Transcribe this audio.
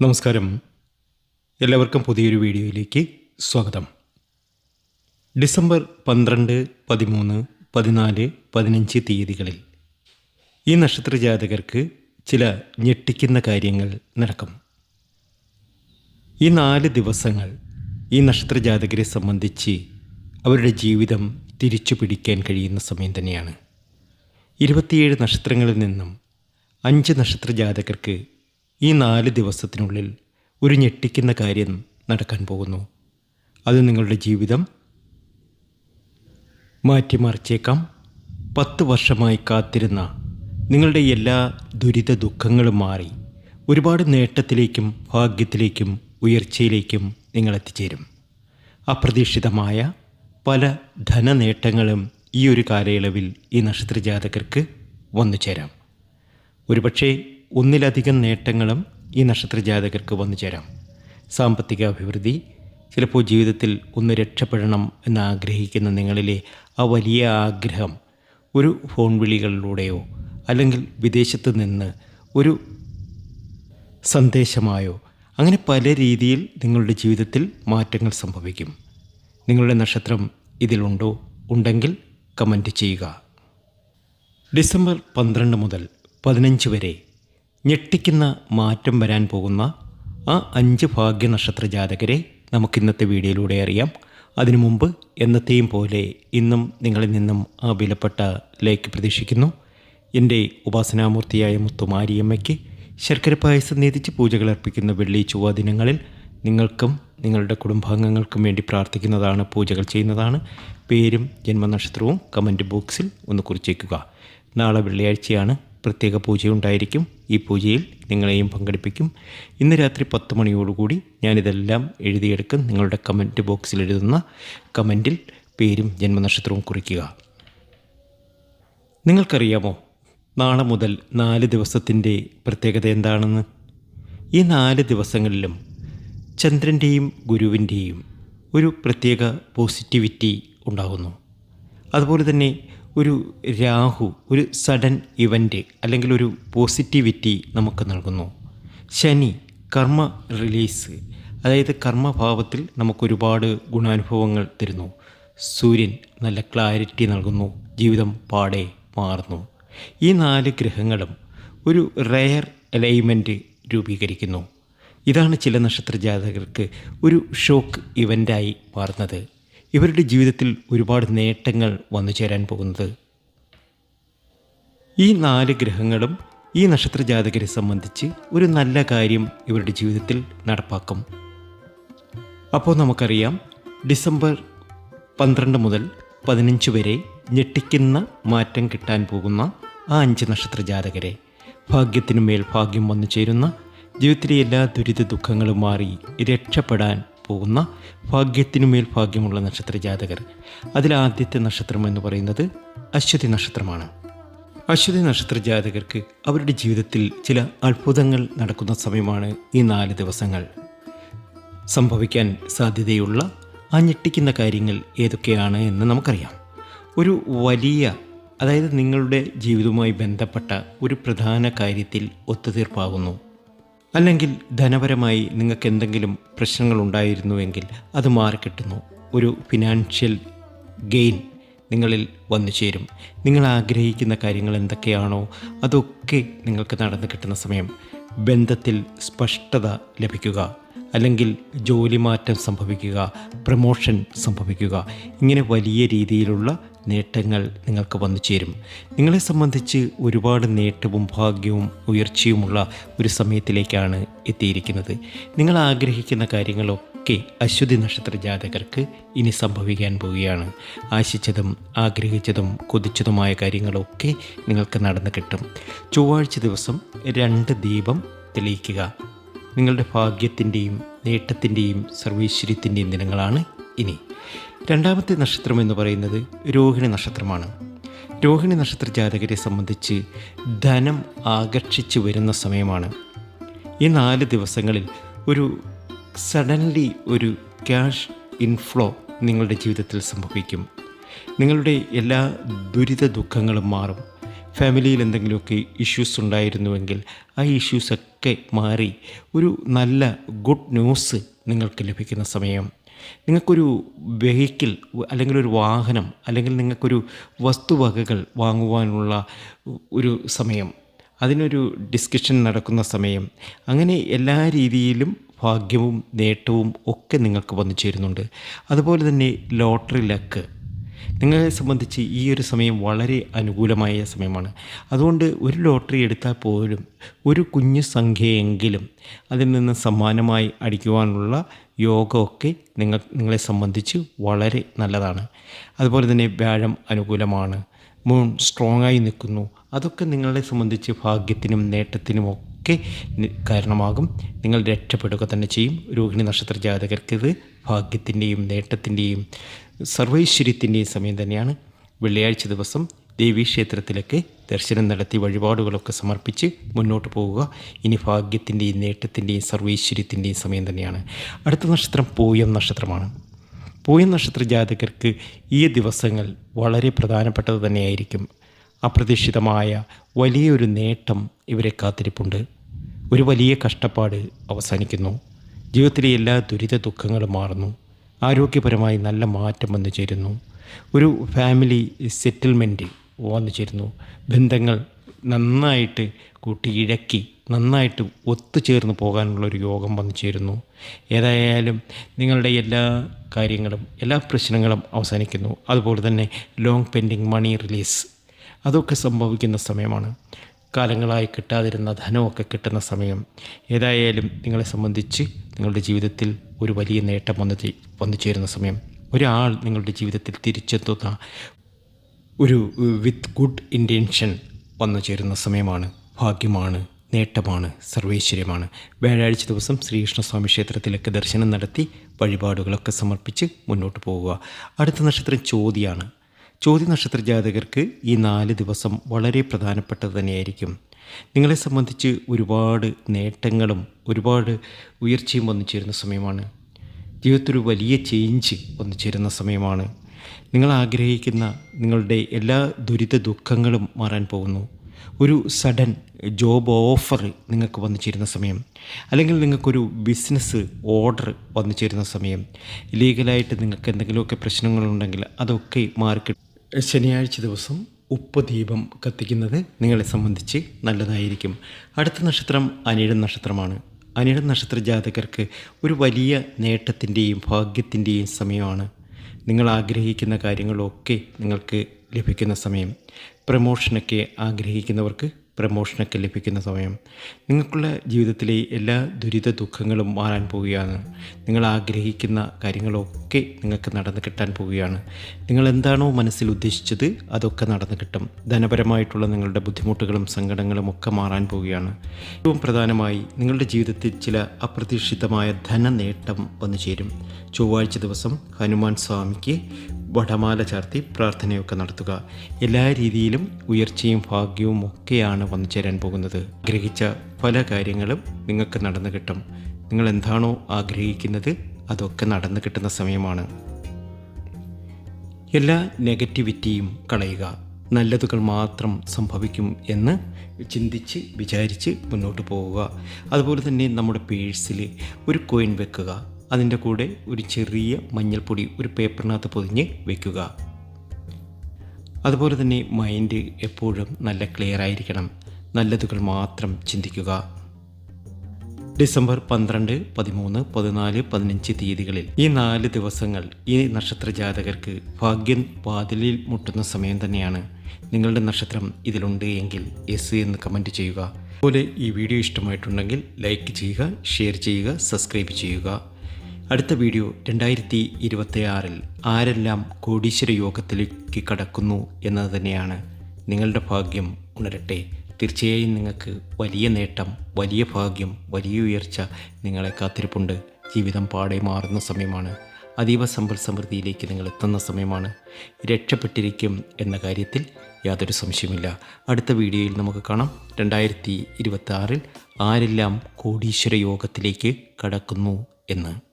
നമസ്കാരം. എല്ലാവർക്കും പുതിയൊരു വീഡിയോയിലേക്ക് സ്വാഗതം. ഡിസംബർ പന്ത്രണ്ട് പതിമൂന്ന് പതിനാല് പതിനഞ്ച് തീയതികളിൽ ഈ നക്ഷത്ര ജാതകർക്ക് ചില ഞെട്ടിക്കുന്ന കാര്യങ്ങൾ നടക്കും. ഈ നാല് ദിവസങ്ങൾ ഈ നക്ഷത്ര ജാതകരെ സംബന്ധിച്ച് അവരുടെ ജീവിതം തിരിച്ചു പിടിക്കാൻ കഴിയുന്ന സമയം തന്നെയാണ്. ഇരുപത്തിയേഴ് നക്ഷത്രങ്ങളിൽ നിന്നും അഞ്ച് നക്ഷത്ര ജാതകർക്ക് ഈ നാല് ദിവസത്തിനുള്ളിൽ ഒരു ഞെട്ടിക്കുന്ന കാര്യം നടക്കാൻ പോകുന്നു. അത് നിങ്ങളുടെ ജീവിതം മാറ്റിമറിച്ചേക്കാം. പത്ത് വർഷമായി കാത്തിരുന്ന നിങ്ങളുടെ എല്ലാ ദുരിത ദുഃഖങ്ങളും മാറി ഒരുപാട് നേട്ടത്തിലേക്കും ഭാഗ്യത്തിലേക്കും ഉയർച്ചയിലേക്കും നിങ്ങൾ എത്തിച്ചേരും. അപ്രതീക്ഷിതമായ പല ധനനേട്ടങ്ങളും ഈ ഒരു കാലയളവിൽ ഈ നക്ഷത്രജാതകർക്ക് വന്നു ചേരാം ഒരുപക്ഷെ ഒന്നിലധികം നേട്ടങ്ങളും ഈ നക്ഷത്ര ജാതകർക്ക് വന്നു ചേരാം. സാമ്പത്തിക അഭിവൃദ്ധി ചിലപ്പോൾ ജീവിതത്തിൽ ഒന്ന് രക്ഷപ്പെടണം എന്ന് ആഗ്രഹിക്കുന്ന നിങ്ങളിലെ ആ വലിയ ആഗ്രഹം ഒരു ഫോൺ വിളികളിലൂടെയോ അല്ലെങ്കിൽ വിദേശത്ത് നിന്ന് ഒരു സന്ദേശമായോ അങ്ങനെ പല രീതിയിൽ നിങ്ങളുടെ ജീവിതത്തിൽ മാറ്റങ്ങൾ സംഭവിക്കും. നിങ്ങളുടെ നക്ഷത്രം ഇതിലുണ്ടോ ഉണ്ടെങ്കിൽ കമന്റ് ചെയ്യുക. ഡിസംബർ പന്ത്രണ്ട് മുതൽ പതിനഞ്ച് വരെ ഞെട്ടിക്കുന്ന മാറ്റം വരാൻ പോകുന്ന ആ അഞ്ച് ഭാഗ്യ നക്ഷത്ര ജാതകരെ നമുക്ക് ഇന്നത്തെ വീഡിയോയിലൂടെ അറിയാം. അതിനു മുമ്പ് എന്നത്തെയും പോലെ ഇന്നും നിങ്ങളിൽ നിന്നും ആ വിലപ്പെട്ട ലൈക്ക് പ്രതീക്ഷിക്കുന്നു. എന്റെ ഉപാസനാമൂർത്തിയായ മുത്തുമാരിയമ്മയ്ക്ക് ശർക്കര പായസം നേതിച്ച് പൂജകൾ അർപ്പിക്കുന്ന വെള്ളി ചൊവ്വ ദിനങ്ങളിൽ നിങ്ങൾക്കും നിങ്ങളുടെ കുടുംബാംഗങ്ങൾക്കും വേണ്ടി പ്രാർത്ഥിക്കുന്നതാണ് പൂജകൾ ചെയ്യുന്നതാണ്. പേരും ജന്മനക്ഷത്രവും കമന്റ് ബോക്സിൽ ഒന്ന് കുറിച്ചേക്കുക. നാളെ വെള്ളിയാഴ്ചയാണ്. പ്രത്യേക പൂജയുണ്ടായിരിക്കും. ഈ പൂജയിൽ നിങ്ങളെയും പങ്കെടുപ്പിക്കും. ഇന്ന് രാത്രി പത്ത് മണിയോടുകൂടി ഞാനിതെല്ലാം എഴുതിയെടുക്കും. നിങ്ങളുടെ കമന്റ് ബോക്സിൽ എഴുതുന്ന കമന്റിൽ പേരും ജന്മനക്ഷത്രവും കുറിക്കുക. നിങ്ങൾക്കറിയാമോ നാളെ മുതൽ നാല് ദിവസത്തിന്റെ പ്രത്യേകത എന്താണെന്ന്? ഈ നാല് ദിവസങ്ങളിലും ചന്ദ്രന്റെയും ഗുരുവിന്റെയും ഒരു പ്രത്യേക പോസിറ്റിവിറ്റി ഉണ്ടാകുന്നു. അതുപോലെ തന്നെ ഒരു രാഹു ഒരു സഡൻ ഇവന്റ് അല്ലെങ്കിൽ ഒരു പോസിറ്റിവിറ്റി നമുക്ക് നൽകുന്നു. ശനി കർമ്മ റിലീസ്. അതായത് കർമ്മഭാവത്തിൽ നമുക്കൊരുപാട് ഗുണാനുഭവങ്ങൾ തരുന്നു. സൂര്യൻ നല്ല ക്ലാരിറ്റി നൽകുന്നു. ജീവിതം പാടെ മാറുന്നു. ഈ നാല് ഗ്രഹങ്ങളും ഒരു റെയർ അലൈൻമെന്റ് രൂപീകരിക്കുന്നു. ഇതാണ് ചില നക്ഷത്ര ജാതകർക്ക് ഒരു ഷോക്ക് ഇവന്റായി മാറുന്നത്. ഇവരുടെ ജീവിതത്തിൽ ഒരുപാട് നേട്ടങ്ങൾ വന്നു ചേരാൻ പോകുന്നത്. ഈ നാല് ഗ്രഹങ്ങളും ഈ നക്ഷത്ര ജാതകരെ സംബന്ധിച്ച് ഒരു നല്ല കാര്യം ഇവരുടെ ജീവിതത്തിൽ നടപ്പാക്കും. അപ്പോൾ നമുക്കറിയാം ഡിസംബർ പന്ത്രണ്ട് മുതൽ പതിനഞ്ച് വരെ ഞെട്ടിക്കുന്ന മാറ്റം കിട്ടാൻ പോകുന്ന ആ അഞ്ച് നക്ഷത്ര ജാതകരെ ഭാഗ്യത്തിനുമേൽ ഭാഗ്യം വന്നു ചേരുന്ന ജീവിതത്തിലെ എല്ലാ ദുരിത ദുഃഖങ്ങളും മാറി രക്ഷപ്പെടാൻ പോകുന്ന ഭാഗ്യത്തിനുമേൽ ഭാഗ്യമുള്ള നക്ഷത്ര ജാതകർ അതിലാദ്യത്തെ നക്ഷത്രം എന്ന് പറയുന്നത് അശ്വതി നക്ഷത്രമാണ്. അശ്വതി നക്ഷത്ര ജാതകർക്ക് അവരുടെ ജീവിതത്തിൽ ചില അത്ഭുതങ്ങൾ നടക്കുന്ന സമയമാണ് ഈ നാല് ദിവസങ്ങൾ. സംഭവിക്കാൻ സാധ്യതയുള്ള ആ ഞെട്ടിക്കുന്ന കാര്യങ്ങൾ ഏതൊക്കെയാണ് എന്ന് നമുക്കറിയാം. ഒരു വലിയ അതായത് നിങ്ങളുടെ ജീവിതവുമായി ബന്ധപ്പെട്ട ഒരു പ്രധാന കാര്യത്തിൽ ഒത്തുതീർപ്പാകുന്നു. അല്ലെങ്കിൽ ധനപരമായി നിങ്ങൾക്ക് എന്തെങ്കിലും പ്രശ്നങ്ങൾ ഉണ്ടായിരുന്നുവെങ്കിൽ അത് മാറിക്കിട്ടുന്നു. ഒരു ഫിനാൻഷ്യൽ ഗെയിൻ നിങ്ങളിൽ വന്നു ചേരും. നിങ്ങൾ ആഗ്രഹിക്കുന്ന കാര്യങ്ങൾ എന്തൊക്കെയാണോ അതൊക്കെ നിങ്ങൾക്ക് നടന്നു കിട്ടുന്ന സമയം ബന്ധത്തിൽ സ്പഷ്ടത ലഭിക്കുക. അല്ലെങ്കിൽ ജോലി മാറ്റം സംഭവിക്കുക പ്രമോഷൻ സംഭവിക്കുക ഇങ്ങനെ വലിയ രീതിയിലുള്ള നേട്ടങ്ങൾ നിങ്ങൾക്ക് വന്നു ചേരും. നിങ്ങളെ സംബന്ധിച്ച് ഒരുപാട് നേട്ടവും ഭാഗ്യവും ഉയർച്ചയുമുള്ള ഒരു സമയത്തിലേക്കാണ് എത്തിയിരിക്കുന്നത്. നിങ്ങൾ ആഗ്രഹിക്കുന്ന കാര്യങ്ങളൊക്കെ അശ്വതി നക്ഷത്ര ജാതകർക്ക് ഇനി സംഭവിക്കാൻ പോവുകയാണ്. ആശിച്ചതും ആഗ്രഹിച്ചതും കൊതിച്ചതുമായ കാര്യങ്ങളൊക്കെ നിങ്ങൾക്ക് നടന്നു കിട്ടും. ചൊവ്വാഴ്ച ദിവസം രണ്ട് ദീപം തെളിയിക്കുക. നിങ്ങളുടെ ഭാഗ്യത്തിന്റെയും നേട്ടത്തിന്റെയും സർവീശ്വര്യത്തിന്റെയും ദിനങ്ങളാണ് ഇനി. രണ്ടാമത്തെ നക്ഷത്രം എന്ന് പറയുന്നത് രോഹിണി നക്ഷത്രമാണ്. രോഹിണി നക്ഷത്ര ജാതകരെ സംബന്ധിച്ച് ധനം ആകർഷിച്ചു വരുന്ന സമയമാണ്. ഈ നാല് ദിവസങ്ങളിൽ ഒരു സഡൻലി ഒരു ക്യാഷ് ഇൻഫ്ലോ നിങ്ങളുടെ ജീവിതത്തിൽ സംഭവിക്കും. നിങ്ങളുടെ എല്ലാ ദുരിത ദുഃഖങ്ങളും മാറും. ഫാമിലിയിൽ എന്തെങ്കിലുമൊക്കെ ഇഷ്യൂസ് ഉണ്ടായിരുന്നുവെങ്കിൽ ആ ഇഷ്യൂസൊക്കെ മാറി ഒരു നല്ല ഗുഡ് ന്യൂസ് നിങ്ങൾക്ക് ലഭിക്കുന്ന സമയം. നിങ്ങൾക്കൊരു വെഹിക്കിൾ അല്ലെങ്കിൽ ഒരു വാഹനം അല്ലെങ്കിൽ നിങ്ങൾക്കൊരു വസ്തുവകകൾ വാങ്ങുവാനുള്ള ഒരു സമയം. അതിനൊരു ഡിസ്കഷൻ നടക്കുന്ന സമയം. അങ്ങനെ എല്ലാ രീതിയിലും ഭാഗ്യവും നേട്ടവും ഒക്കെ നിങ്ങൾക്ക് വന്നു ചേരുന്നുണ്ട്. അതുപോലെ തന്നെ ലോട്ടറി ലക്ക് നിങ്ങളെ സംബന്ധിച്ച് ഈ ഒരു സമയം വളരെ അനുകൂലമായ സമയമാണ്. അതുകൊണ്ട് ഒരു ലോട്ടറി എടുത്താൽ പോലും ഒരു കുഞ്ഞു സംഖ്യയെങ്കിലും അതിൽ നിന്ന് സമ്മാനമായി അടിക്കുവാനുള്ള യോഗമൊക്കെ നിങ്ങൾ നിങ്ങളെ സംബന്ധിച്ച് വളരെ നല്ലതാണ്. അതുപോലെ തന്നെ വ്യാഴം അനുകൂലമാണ്. മൂൺ സ്ട്രോങ് ആയി നിൽക്കുന്നു. അതൊക്കെ നിങ്ങളെ സംബന്ധിച്ച് ഭാഗ്യത്തിനും നേട്ടത്തിനും ഒക്കെ കാരണമാകും. നിങ്ങൾ രക്ഷപ്പെടുക തന്നെ ചെയ്യും. രോഹിണി നക്ഷത്ര ജാതകർക്ക് ഇത് ഭാഗ്യത്തിന്റെയും നേട്ടത്തിന്റെയും സർവൈശ്വര്യത്തിന്റെയും സമയം തന്നെയാണ്. വെള്ളിയാഴ്ച ദിവസം ദേവീക്ഷേത്രത്തിലേക്ക് ദർശനം നടത്തി വഴിപാടുകളൊക്കെ സമർപ്പിച്ച് മുന്നോട്ട് പോവുക. ഇനി ഭാഗ്യത്തിന്റെയും നേട്ടത്തിന്റെയും സർവൈശ്വര്യത്തിന്റെയും സമയം തന്നെയാണ്. അടുത്ത നക്ഷത്രം പൂയം നക്ഷത്രമാണ്. പൂയം നക്ഷത്ര ജാതകർക്ക് ഈ ദിവസങ്ങൾ വളരെ പ്രധാനപ്പെട്ടത് തന്നെയായിരിക്കും. അപ്രതീക്ഷിതമായ വലിയൊരു നേട്ടം ഇവരെ കാത്തിരിപ്പുണ്ട്. ഒരു വലിയ കഷ്ടപ്പാട് അവസാനിക്കുന്നു. ജീവിതത്തിലെ എല്ലാ ദുരിത ദുഃഖങ്ങളും മാറുന്നു. ആരോഗ്യപരമായി നല്ല മാറ്റം വന്നു ചേരുന്നു ഒരു ഫാമിലി സെറ്റിൽമെന്റ് വന്നു ചേരുന്നു ബന്ധങ്ങൾ നന്നായിട്ട് കൂട്ടി ഇഴക്കി നന്നായിട്ട് ഒത്തുചേർന്ന് പോകാനുള്ള ഒരു യോഗം വന്നു ചേരുന്നു ഏതായാലും നിങ്ങളുടെ എല്ലാ കാര്യങ്ങളും എല്ലാ പ്രശ്നങ്ങളും അവസാനിക്കുന്നു. അതുപോലെ തന്നെ ലോങ് പെൻഡിങ് മണി റിലീസ് അതൊക്കെ സംഭവിക്കുന്ന സമയമാണ്. കാലങ്ങളായി കിട്ടാതിരുന്ന ധനമൊക്കെ കിട്ടുന്ന സമയം. ഏതായാലും നിങ്ങളെ സംബന്ധിച്ച് നിങ്ങളുടെ ജീവിതത്തിൽ ഒരു വലിയ നേട്ടം വന്നു വന്നു ചേരുന്ന സമയം. ഒരാൾ നിങ്ങളുടെ ജീവിതത്തിൽ തിരിച്ചെത്തുന്ന ഒരു വിത്ത് ഗുഡ് ഇന്റൻഷൻ വന്നു ചേരുന്ന സമയമാണ്. ഭാഗ്യമാണ് നേട്ടമാണ് സർവൈശ്വര്യമാണ്. വ്യാഴാഴ്ച ദിവസം ശ്രീകൃഷ്ണസ്വാമി ക്ഷേത്രത്തിലൊക്കെ ദർശനം നടത്തി വഴിപാടുകളൊക്കെ സമർപ്പിച്ച് മുന്നോട്ട് പോവുക. അടുത്ത നക്ഷത്രം ചോതിയാണ്. ചോതി നക്ഷത്ര ജാതകർക്ക് ഈ നാല് ദിവസം വളരെ പ്രധാനപ്പെട്ടത് തന്നെയായിരിക്കും. നിങ്ങളെ സംബന്ധിച്ച് ഒരുപാട് നേട്ടങ്ങളും ഒരുപാട് ഉയർച്ചയും വന്നു ചേരുന്ന സമയമാണ്. ജീവിതത്തിലൊരു വലിയ ചേഞ്ച് വന്നു ചേരുന്ന സമയമാണ്. നിങ്ങൾ ആഗ്രഹിക്കുന്ന നിങ്ങളുടെ എല്ലാ ദുരിത ദുഃഖങ്ങളും മാറാൻ പോകുന്നു. ഒരു സഡൻ ജോബ് ഓഫർ നിങ്ങൾക്ക് വന്നു ചേരുന്ന സമയം അല്ലെങ്കിൽ നിങ്ങൾക്കൊരു ബിസിനസ് ഓർഡർ വന്നു ചേരുന്ന സമയം ലീഗലായിട്ട് നിങ്ങൾക്ക് എന്തെങ്കിലുമൊക്കെ പ്രശ്നങ്ങളുണ്ടെങ്കിൽ അതൊക്കെ മാറി ശനിയാഴ്ച ദിവസം ഉപ്പ് ദീപം കത്തിക്കുന്നത് നിങ്ങളെ സംബന്ധിച്ച് നല്ലതായിരിക്കും. അടുത്ത നക്ഷത്രം അനിഴം നക്ഷത്രമാണ്. അനിഴം നക്ഷത്ര ജാതകർക്ക് ഒരു വലിയ നേട്ടത്തിന്റെയും ഭാഗ്യത്തിന്റെയും സമയമാണ്. നിങ്ങൾ ആഗ്രഹിക്കുന്ന കാര്യങ്ങളൊക്കെ നിങ്ങൾക്ക് ലഭിക്കുന്ന സമയം. പ്രമോഷനൊക്കെ ആഗ്രഹിക്കുന്നവർക്ക് പ്രമോഷനൊക്കെ ലഭിക്കുന്ന സമയം. നിങ്ങൾക്കുള്ള ജീവിതത്തിലെ എല്ലാ ദുരിത ദുഃഖങ്ങളും മാറാൻ പോവുകയാണ്. നിങ്ങൾ ആഗ്രഹിക്കുന്ന കാര്യങ്ങളൊക്കെ നിങ്ങൾക്ക് നടന്നു കിട്ടാൻ പോവുകയാണ്. നിങ്ങൾ എന്താണോ മനസ്സിൽ ഉദ്ദേശിച്ചത് അതൊക്കെ നടന്നു കിട്ടും. ധനപരമായിട്ടുള്ള നിങ്ങളുടെ ബുദ്ധിമുട്ടുകളും സങ്കടങ്ങളും ഒക്കെ മാറാൻ പോവുകയാണ്. ഏറ്റവും പ്രധാനമായി നിങ്ങളുടെ ജീവിതത്തിൽ ചില അപ്രതീക്ഷിതമായ ധനനേട്ടം വന്നു ചേരും. ചൊവ്വാഴ്ച ദിവസം ഹനുമാൻ സ്വാമിക്ക് വടമാല ചാർത്തി പ്രാർത്ഥനയൊക്കെ നടത്തുക. എല്ലാ രീതിയിലും ഉയർച്ചയും ഭാഗ്യവും ഒക്കെയാണ് വന്നു ചേരാൻ പോകുന്നത്. ആഗ്രഹിച്ച പല കാര്യങ്ങളും നിങ്ങൾക്ക് നടന്നു കിട്ടും. നിങ്ങൾ എന്താണോ ആഗ്രഹിക്കുന്നത് അതൊക്കെ നടന്നു കിട്ടുന്ന സമയമാണ്. എല്ലാ നെഗറ്റിവിറ്റിയും കളയുക. നല്ലതുകൾ മാത്രം സംഭവിക്കും എന്ന് ചിന്തിച്ച് വിചാരിച്ച് മുന്നോട്ട് പോവുക. അതുപോലെ തന്നെ നമ്മുടെ പേഴ്സിൽ ഒരു കോയിൻ വെക്കുക. അതിന്റെ കൂടെ ഒരു ചെറിയ മഞ്ഞൾപ്പൊടി ഒരു പേപ്പറിനകത്ത് പൊതിഞ്ഞ് വെക്കുക. അതുപോലെ തന്നെ മൈൻഡ് എപ്പോഴും നല്ല ക്ലിയർ ആയിരിക്കണം. നല്ലതുകൾ മാത്രം ചിന്തിക്കുക. ഡിസംബർ പന്ത്രണ്ട് പതിമൂന്ന് പതിനാല് പതിനഞ്ച് തീയതികളിൽ ഈ നാല് ദിവസങ്ങൾ ഈ നക്ഷത്ര ജാതകർക്ക് ഭാഗ്യം വാതിലിൽ മുട്ടുന്ന സമയം തന്നെയാണ്. നിങ്ങളുടെ നക്ഷത്രം ഇതിലുണ്ട് എങ്കിൽ എസ് എന്ന് കമന്റ് ചെയ്യുക. അതുപോലെ ഈ വീഡിയോ ഇഷ്ടമായിട്ടുണ്ടെങ്കിൽ ലൈക്ക് ചെയ്യുക ഷെയർ ചെയ്യുക സബ്സ്ക്രൈബ് ചെയ്യുക. അടുത്ത വീഡിയോ രണ്ടായിരത്തി ഇരുപത്തിയാറിൽ ആരെല്ലാം കോടീശ്വര യോഗത്തിലേക്ക് കടക്കുന്നു എന്നത് തന്നെയാണ് നിങ്ങളുടെ ഭാഗ്യം ഉണരട്ടെ. തീർച്ചയായും നിങ്ങൾക്ക് വലിയ നേട്ടം വലിയ ഭാഗ്യം വലിയ ഉയർച്ച നിങ്ങളെ കാത്തിരിപ്പുണ്ട്. ജീവിതം പാടെ മാറുന്ന സമയമാണ്. അതീവ സമ്പൽ സമൃദ്ധിയിലേക്ക് നിങ്ങൾ എത്തുന്ന സമയമാണ്. രക്ഷപ്പെട്ടിരിക്കും എന്ന കാര്യത്തിൽ യാതൊരു സംശയമില്ല അടുത്ത വീഡിയോയിൽ നമുക്ക് കാണാം രണ്ടായിരത്തി ഇരുപത്തി ആറിൽ ആരെല്ലാം കോടീശ്വര യോഗത്തിലേക്ക് കടക്കുന്നു എന്ന്.